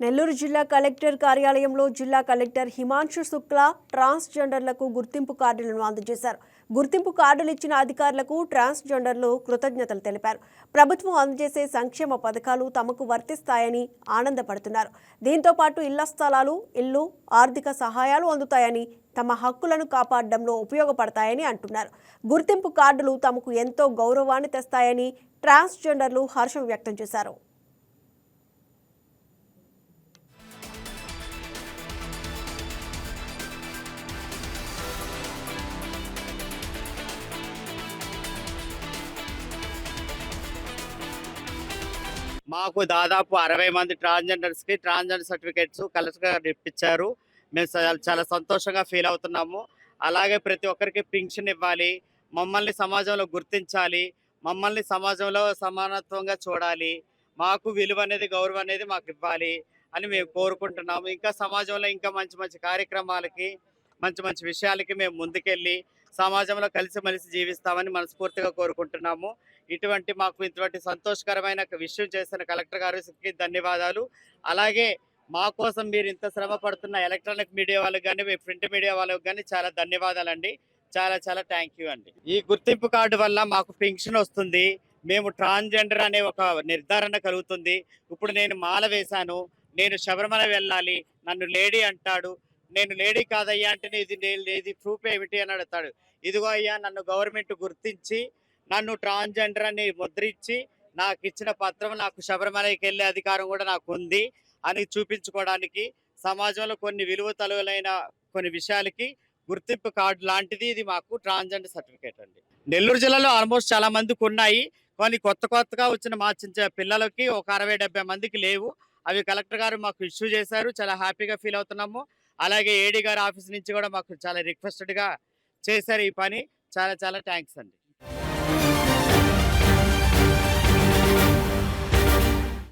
నెల్లూరు జిల్లా కలెక్టర్ కార్యాలయంలో జిల్లా కలెక్టర్ హిమాంశు శుక్లా ట్రాన్స్జెండర్లకు గుర్తింపు కార్డులను అందజేశారు. గుర్తింపు కార్డులు ఇచ్చిన అధికారులకు ట్రాన్స్జెండర్లు కృతజ్ఞతలు తెలిపారు. ప్రభుత్వం అందజేసే సంక్షేమ పథకాలు తమకు వర్తిస్తాయని ఆనందపడుతున్నారు. దీంతో పాటు ఇళ్ళ స్థలాలు ఇల్లు ఆర్థిక సహాయాలు అందుతాయని తమ హక్కులను కాపాడడంలో ఉపయోగపడతాయని అంటున్నారు. గుర్తింపు కార్డులు తమకు ఎంతో గౌరవాన్ని తెస్తాయని ట్రాన్స్జెండర్లు హర్షం వ్యక్తం చేశారు. మాకు దాదాపు అరవై మంది ట్రాన్స్జెండర్స్కి ట్రాన్స్జెండర్ సర్టిఫికేట్స్ కలెక్టర్ గారు ఇప్పించారు. మేము చాలా- చాలా సంతోషంగా ఫీల్ అవుతున్నాము. అలాగే ప్రతి ఒక్కరికి పింఛన్ ఇవ్వాలి. మమ్మల్ని సమాజంలో గుర్తించాలి. మమ్మల్ని సమాజంలో సమానత్వంగా చూడాలి. మాకు విలువ అనేది గౌరవం అనేది మాకు ఇవ్వాలి అని మేము కోరుకుంటున్నాము. ఇంకా సమాజంలో ఇంకా మంచి మంచి కార్యక్రమాలకి మంచి మంచి విషయాలకి మేము ముందుకెళ్ళి సమాజంలో కలిసిమెలిసి జీవిస్తామని మనస్ఫూర్తిగా కోరుకుంటున్నాము. ఇటువంటి మాకు ఇటువంటి సంతోషకరమైన విషయం చేసిన కలెక్టర్ గారికి ధన్యవాదాలు. అలాగే మా కోసం మీరు ఇంత శ్రమ పడుతున్న ఎలక్ట్రానిక్ మీడియా వాళ్ళకి కానీ మీ ప్రింట్ మీడియా వాళ్ళకి కానీ చాలా ధన్యవాదాలండి. చాలా చాలా థ్యాంక్ యూ అండి. ఈ గుర్తింపు కార్డు వల్ల మాకు పెన్షన్ వస్తుంది. మేము ట్రాన్స్జెండర్ అనే ఒక నిర్ధారణ కలుగుతుంది. ఇప్పుడు నేను మాల వేశాను. నేను శబరిమల వెళ్ళాలి. నన్ను లేడీ అంటాడు. నేను లేడీ కాదయ్యా అంటే ఇది నే- ఇది ప్రూఫ్ ఏమిటి అని అడుగుతాడు. ఇదిగో అయ్యా నన్ను గవర్నమెంట్ గుర్తించి నన్ను ట్రాన్స్జెండర్ అని ముద్రించి నాకు ఇచ్చిన పత్రం నాకు శబరిమలకి వెళ్ళే అధికారం కూడా నాకు ఉంది అని చూపించుకోవడానికి సమాజంలో కొన్ని విలువ తలువలైన కొన్ని విషయాలకి గుర్తింపు కార్డు లాంటిది ఇది మాకు ట్రాన్స్జెండర్ సర్టిఫికేట్ అండి. నెల్లూరు జిల్లాలో ఆల్మోస్ట్ చాలా మందికి ఉన్నాయి. కానీ కొత్త కొత్తగా వచ్చిన మా చిన్న పిల్లలకి ఒక అరవై డెబ్బై మందికి లేవు. అవి కలెక్టర్ గారు మాకు ఇష్యూ చేశారు. చాలా హ్యాపీగా ఫీల్ అవుతున్నాము. అలాగే ఏడీ గారి ఆఫీస్ నుంచి కూడా మాకు చాలా రిక్వెస్టెడ్గా చేశారు ఈ పని. చాలా చాలా థ్యాంక్స్ అండి.